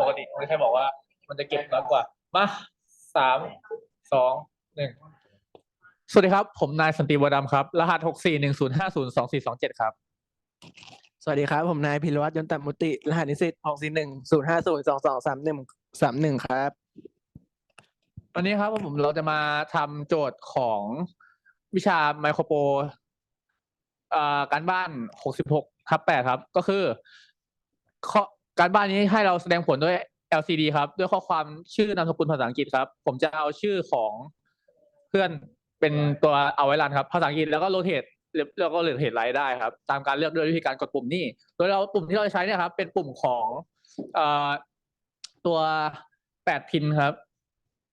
ปกติไม่ใช่บอกว่า มันจะเก็บน้อยกว่า มาสามสองหนึ่งสวัสดีครับ ผมนายสันติวดำครับ รหัสหกสี่หนึ่งศูนย์ห้าศูนย์สองสี่สองเจ็ดครับ สวัสดีครับ ผมนายพิรวัตรยนตมุติ รหัสนิสิตหกสี่หนึ่งศูนย์ห้าศูนย์สองสองสามหนึ่งสามหนึ่งครับ วันนี้ครับผมเราจะมาทำโจทย์ของวิชาไมโครโปรอ่าการบ้านหกสิบหกทับแปดครับ ก็คือข้อ การบ้านนี้ให้เราแสดงผลด้วย LCD ครับ ด้วยข้อความชื่อนามสกุลภาษาอังกฤษครับ ผมจะเอาชื่อของเพื่อนเป็นตัวเอาไว้รันครับภาษาอังกฤษแล้วก็โรเทตแล้วก็โรเทตไลท์ได้ครับ ตามการเลือกด้วยวิธีการกดปุ่มนี้โดยเราปุ่มที่เราจะใช้เนี่ยครับ เป็นปุ่มของเอ่อตัวแปดพินครับ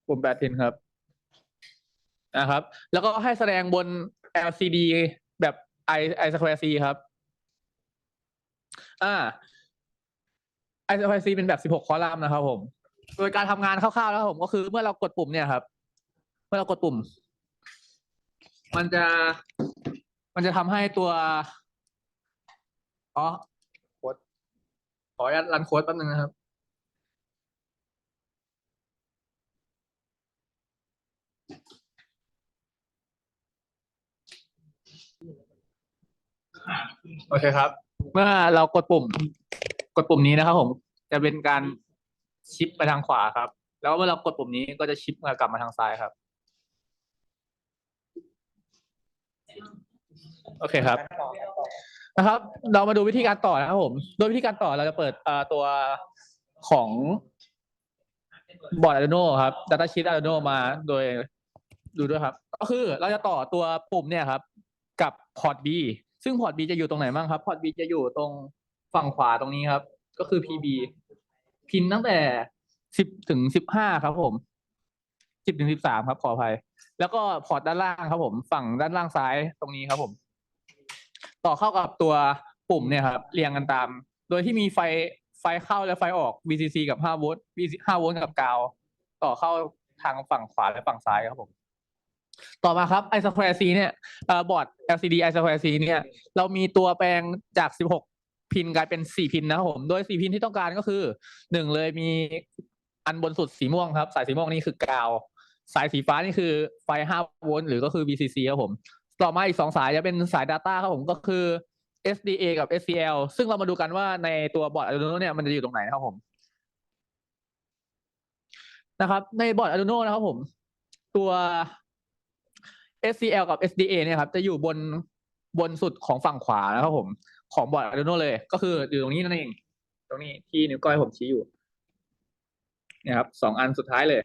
ปุ่มแปดพินครับนะครับ แล้วก็ให้แสดงบน LCD แบบ i i square c ครับ อ่า i square c เป็นแบบ 16 คอลัมน์นะครับผม โดยการทำงานคร่าวๆแล้วครับผมก็คือเมื่อเรากดปุ่มเนี่ยครับ เมื่อเรากดปุ่ม มันจะ มันจะทำให้ตัว อ๋อโค้ดขออนุญาตรันโค้ดแป๊บนึงนะครับโอเคครับ เมื่อเรากดปุ่ม กดปุ่มนี้นะครับผมจะเป็นการชิปไปทางขวาครับ แล้วเมื่อเรากดปุ่มนี้ก็จะชิปกลับมาทางซ้ายครับ โอเคครับนะครับ เรามาดูวิธีการต่อนะครับผม โดยวิธีการต่อเราจะเปิดตัวของบอร์ด Arduino ครับ Data Sheet Arduino มาโดยดูด้วยครับ ก็คือเราจะต่อตัวปุ่มเนี่ยครับ กับพอร์ต B ซึ่งพอร์ต B จะอยู่ตรงไหนบ้างครับ พอร์ต B จะอยู่ตรง ฝั่งขวาตรงนี้ครับ ก็คือ PB พินตั้งแต่สิบถึงสิบห้าครับผมสิบถึงสิบสามครับขออภัย แล้วก็พอร์ตด้านล่างครับผม ฝั่งด้านล่างซ้ายตรงนี้ครับผม ต่อเข้ากับตัวปุ่มเนี่ยครับ เรียงกันตาม โดยที่มีไฟไฟเข้าและไฟออก VCC กับ5โวลต์ VC 5โวลต์กับกาว ต่อเข้าทางฝั่งขวาและฝั่งซ้ายครับผม ต่อมาครับ i square c เนี่ยเอ่อบอร์ด LCD i square c เนี่ย เรามีตัวแปลงจาก 16 พินกลายเป็น4พินนะครับผม โดย4พินที่ต้องการก็คือหนึ่งเลยมีอันบนสุดสีม่วงครับ สายสีม่วงนี่คือกาว สายสีฟ้านี่คือไฟ5โวลต์หรือก็คือ VCC ครับผม ต่อมาอีกสองสายจะเป็นสาย Data ครับผมก็คือ SDA กับ SCL ซึ่งเรามาดูกันว่าในตัวบอร์ด Arduino เนี่ยมันจะอยู่ตรงไหนครับผมนะครับ ในบอร์ด Arduino นะครับผม ตัว SCL กับ SDA เนี่ยครับ จะอยู่บน บนสุดของฝั่งขวานะครับผม ของบอร์ด Arduino เลย ก็คืออยู่ตรงนี้นั่นเอง ตรงนี้ที่นิ้วก้อยผมชี้อยู่นะครับสองอันสุดท้ายเลย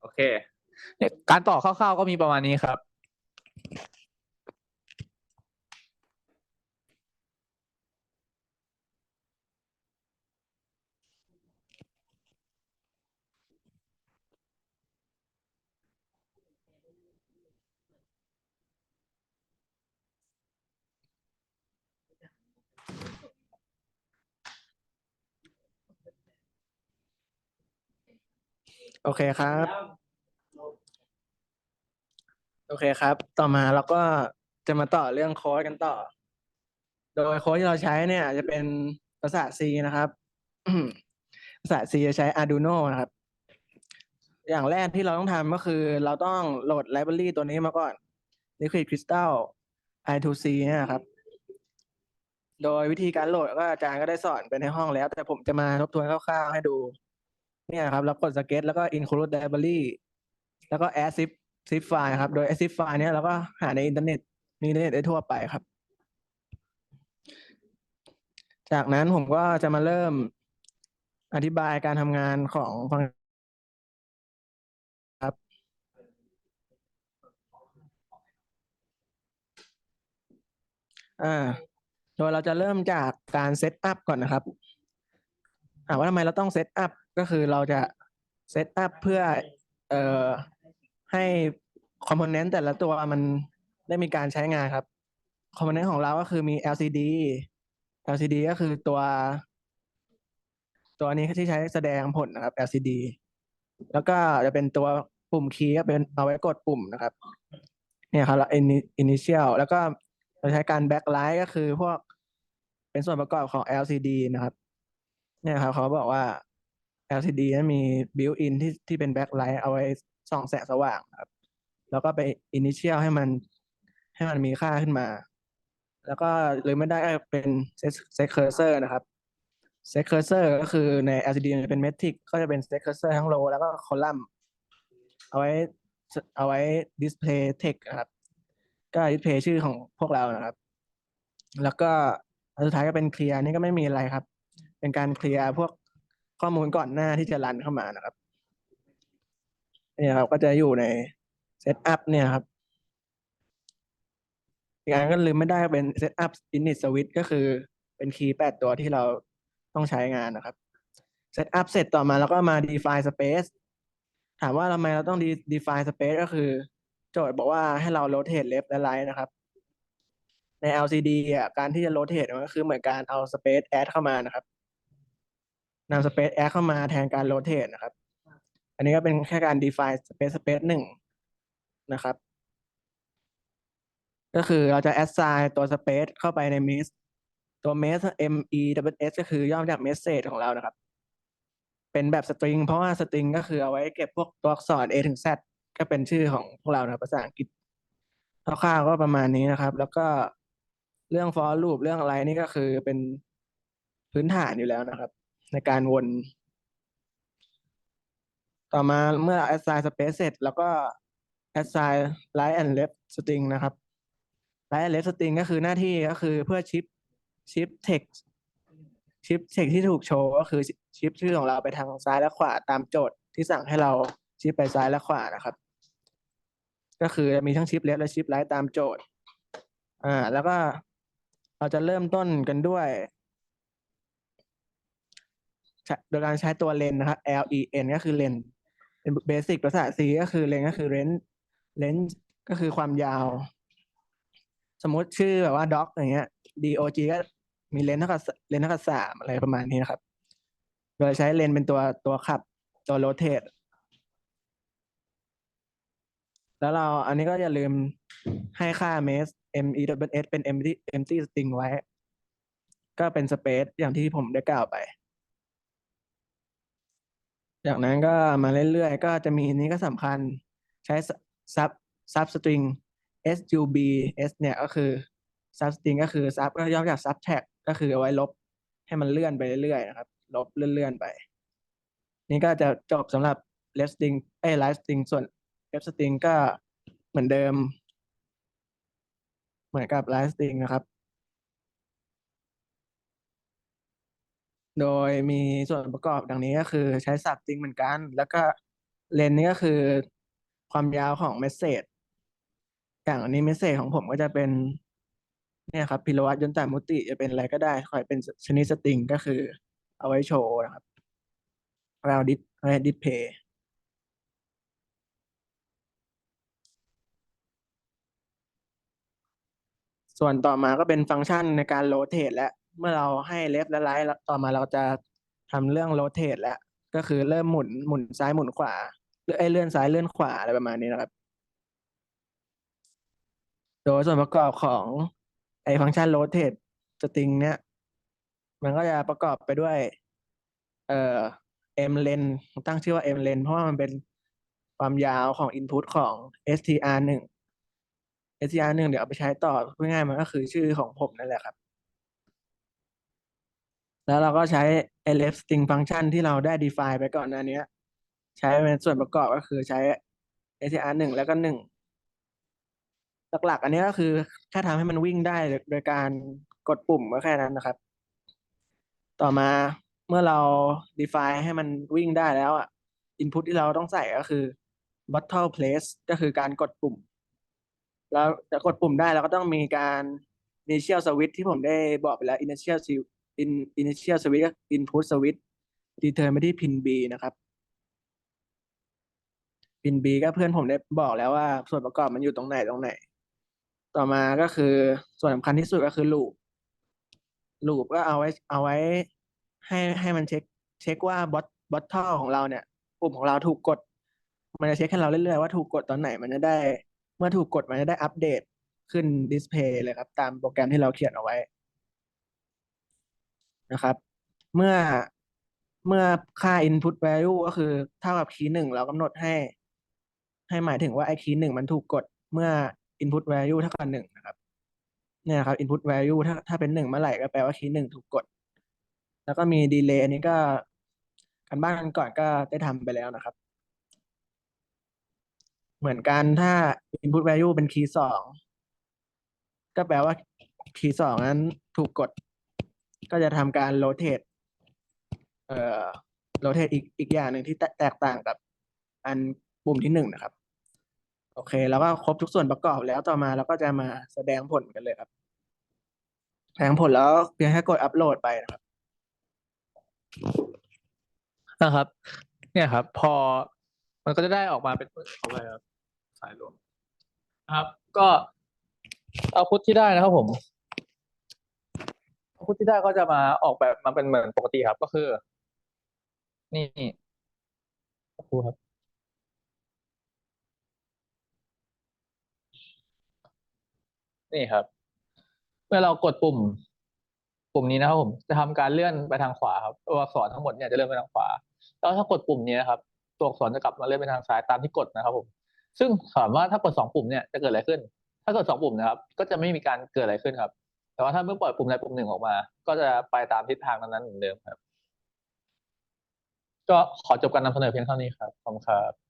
โอเคเนี่ยการต่อคร่าวๆก็มีประมาณนี้ครับ โอเคครับ โอเคครับ ต่อมาเราก็จะมาต่อเรื่องโค้ดกันต่อ โดยโค้ดที่เราใช้เนี่ย จะเป็นภาษา C นะครับ ภาษา C จะใช้ Arduino นะครับ อย่างแรกที่เราต้องทำก็คือ เราต้องโหลดไลบรารีตัวนี้มาก่อน Liquid Crystal i2c เนี่ยนะครับ โดยวิธีการโหลดก็อาจารย์ก็ได้สอนไปในห้องแล้ว แต่ผมจะมาทบทวนคร่าวๆให้ดู เนี่ยครับเรากดสเก็ตแล้วก็ include library แล้วก็ add zip zip file ครับ โดย add zip file เนี้ยเราก็หาในอินเทอร์เน็ตมีอินเทอร์เน็ตได้ทั่วไปครับ จากนั้นผมก็จะมาเริ่มอธิบายการทำงานของฟังครับ อ่า โดยเราจะเริ่มจากการเซตอัพก่อนนะครับถาว่าทำไมเราต้องเซตอัพ ก็คือเราจะเซตอัพเพื่อเอ่อให้คอมโพเนนต์แต่ละตัวมันได้มีการใช้งานครับคอมโพเนนต์ของเราก็คือมี LCD LCD ก็คือตัว ตัวนี้ที่ใช้แสดงผลนะครับ LCD แล้วก็จะเป็นตัวปุ่มคีย์ก็เป็นเอาไว้กดปุ่มนะครับ เนี่ยครับแล้ว ini- initial แล้วก็เราใช้การ backlight ก็คือพวกเป็นส่วนประกอบของ LCD นะครับ เนี่ยครับเขาบอกว่า LCD นั้นมี built in ที่ที่เป็น backlight เอาไว้ส่องแสงสว่างครับ แล้วก็ไป initial ให้มันให้มันมีค่าขึ้นมา แล้วก็หรือไม่ได้เป็น set set cursor นะครับ set cursor ก็คือใน LCD มันเป็น metric ก็จะเป็น set cursor ทั้ง row แล้วก็ column เอาไว้เอาไว้ display text นะครับ ก็ display ชื่อของพวกเรานะครับ แล้วก็อันสุดท้ายก็เป็น clear นี่ก็ไม่มีอะไรครับ เป็นการเคลียร์พวก ข้อมูลก่อนหน้าที่จะรันเข้ามานะครับเนี่ยครับก็จะอยู่ใน setup เนี่ยครับอีกอันก็ลืมไม่ได้เป็น setup init switch ก็คือเป็นคีย์แปดตัวที่เราต้องใช้งานนะครับ setup เสร็จต่อมาแล้วก็มา define space ถามว่าทำไมเราต้อง define space ก็คือ โจทย์บอกว่าให้เรา rotate left และ right นะครับ ใน LCD อะการที่จะ rotate มันก็คือเหมือนการเอา space add เข้ามานะครับ นำ space add เข้ามาแทนการ rotate นะครับ อันนี้ก็เป็นแค่การ define space space หนึ่งนะครับ ก็คือเราจะ assign ตัว space เข้าไปใน mesh ตัว mesh M E W S ก็คือย่อมาจาก message ของเรานะครับ เป็นแบบ string เพราะว่า string ก็คือเอาไว้เก็บพวกตัวอักษร A ถึง Z ก็เป็นชื่อของพวกเรานะภาษาอังกฤษคร่าวๆก็ประมาณนี้นะครับ แล้วก็เรื่อง for loop เรื่องอะไรนี่ก็คือเป็นพื้นฐานอยู่แล้วนะครับ ในการวน ต่อมาเมื่อ assign space เสร็จ แล้วก็ assign right and left string นะครับ right and left string ก็คือหน้าที่ก็คือเพื่อชิปชิป text ชิป text ที่ถูกโชว์ก็คือชิปชื่อของเราไปทางซ้ายและขวาตามโจทย์ที่สั่งให้เราชิปไปซ้ายและขวานะครับ ก็คือมีทั้งชิป left และชิป right ตามโจทย์อ่าแล้วก็เราจะเริ่มต้นกันด้วย โดยการใช้ตัวเลนนะครับ L E N ก็คือเลนเป็นเบสิกภาษา C ก็คือเลนก็คือเลนเลนก็คือความยาว สมมติชื่อแบบว่า doc อย่างเงี้ย D O G ก็มีเลนเท่ากับเลนเท่ากับสามอะไรประมาณนี้นะครับ โดยใช้เลนเป็นตัวตัวขับตัวโรเต e แล้วเราอันนี้ก็อย่าลืมให้ค่า mass m e w s เป็น empty empty string ไว้ ก็เป็น space อย่างที่ผมได้กล่าวไป จากนั้นก็มาเรื่อยๆ ก็จะมีอันนี้ก็สำคัญใช้ sub sub string sub s เนี่ยก็คือ sub string ก็คือ sub ก็ย่อมาจาก subtract ก็คือเอาไว้ลบให้มันเลื่อนไปเรื่อยๆนะครับ ลบเลื่อนๆไป นี่ก็จะจบสำหรับ left string เอ้ right string ส่วน left string ก็เหมือนเดิม เหมือนกับ right string นะครับ โดยมีส่วนประกอบดังนี้ก็คือใช้สับจริงเหมือนกัน แล้วก็เลนนี้ก็คือความยาวของเมสเซจอย่างอันนี้เมสเซจของผมก็จะเป็น เนี่ยครับพิโลวัตยนต์ตามุติจะเป็นอะไรก็ได้ขอให้เป็นชนิดสตริงก็คือเอาไว้โชว์นะครับเราดิสเอาไว้ดิสเพย์ส่วนต่อมาก็เป็นฟังก์ชันในการโรเต e และ เมื่อเราให้เลฟและไลท์ต่อมาเราจะทำเรื่องโรเต e แล้วก็คือเริ่มหมุนหมุนซ้ายหมุนขวาเลื่อนเลื่อนซ้ายเลื่อนขวาอะไรประมาณนี้นะครับ โดยส่วนประกอบของไอ้ฟังก์ชันโรเต e สตริงเนี้ยมันก็จะประกอบไปด้วย เอ่อ m len ตั้งชื่อว่า m len เพราะว่ามันเป็นความยาวของ input ของ str หนึ่ง str หนึ่งเดี๋ยวเอาไปใช้ต่อง่ายๆมันก็คือชื่อของผมนั่นแหละครับ แล้วเราก็ใช้ elf string function ที่เราได้ define ไปก่อนหน้านี้ใช้เป็นส่วนประกอบก็คือใช้ str หนึ่งแล้วก็หนึ่งหลักๆ อันนี้ก็คือแค่ทำให้มันวิ่งได้โดยการกดปุ่มก็แค่นั้นนะครับ ต่อมาเมื่อเรา define ให้มันวิ่งได้แล้วอะ input ที่เราต้องใส่ก็คือ bottle place ก็คือการกดปุ่ม แล้วจะกดปุ่มได้เราก็ต้องมีการ initial switch ที่ผมได้บอกไปแล้ว initial in initial switch ก็ input switch return ไปที่ pin B นะครับ pin B ก็เพื่อนผมได้บอกแล้วว่าส่วนประกอบมันอยู่ตรงไหนตรงไหน ต่อมาก็คือส่วนสำคัญที่สุดก็คือ loop loop ก็เอาไว้เอาไว้ให้ให้มันเช็คเช็คว่า bot bottle ของเราเนี่ยปุ่มของเราถูกกด มันจะเช็คให้เราเรื่อยๆว่าถูกกดตอนไหนมันจะได้ เมื่อถูกกดมันจะได้อัปเดตขึ้นดิสเพย์เลยครับ ตามโปรแกรมที่เราเขียนเอาไว้ นะครับ เมื่อเมื่อค่า input value ก็คือเท่ากับคีย์หนึ่งเรากำหนดให้ ให้หมายถึงว่าไอ้คีย์หนึ่งมันถูกกดเมื่อ input value เท่ากับหนึ่งนะครับ เนี่ยครับ input value ถ้าถ้าเป็นหนึ่งเมื่อไหร่ก็แปลว่าคีย์หนึ่งถูกกด แล้วก็มี delay อันนี้ก็กันบ้านกันก่อนก็ได้ทำไปแล้วนะครับ เหมือนกันถ้า input value เป็นคีย์สองก็แปลว่าคีย์สองนั้นถูกกด ก็จะทำการ rotate เอ่อ rotate อีกอีกอย่างหนึ่งที่แตกต่างกับอันปุ่มที่หนึ่งนะครับ โอเค แล้วก็ครบทุกส่วนประกอบแล้วต่อมาเราก็จะมาแสดงผลกันเลยครับ แสดงผลแล้วเพียงแค่กดอัปโหลดไปนะครับนะครับ เนี่ยครับ พอมันก็จะได้ออกมาเป็นเอาไว้ครับสายรวมนะครับ ก็เอาพุทที่ได้นะครับผม เอาพุทที่ได้ก็จะมาออกแบบมาเป็นเหมือนปกติครับ ก็คือ นี่ครูครับ นี่ครับ เมื่อเรากดปุ่ม ปุ่มนี้นะครับผมจะทำการเลื่อนไปทางขวาครับตัวอักษรทั้งหมดเนี่ยจะเลื่อนไปทางขวา แล้วถ้ากดปุ่มนี้นะครับ ตัวอักษรจะกลับมาเลื่อนไปทางซ้ายตามที่กดนะครับผมซึ่งถามว่าถ้ากดสองปุ่มเนี่ยจะเกิดอะไรขึ้น ถ้ากดสองปุ่มนะครับ ก็จะไม่มีการเกิดอะไรขึ้นครับ แต่ว่าถ้าเมื่อปล่อยปุ่มใดปุ่มหนึ่งออกมา ก็จะไปตามทิศทางนั้นๆเหมือนเดิมครับ ก็ขอจบการนำเสนอเพียงเท่านี้ครับ ขอบคุณครับ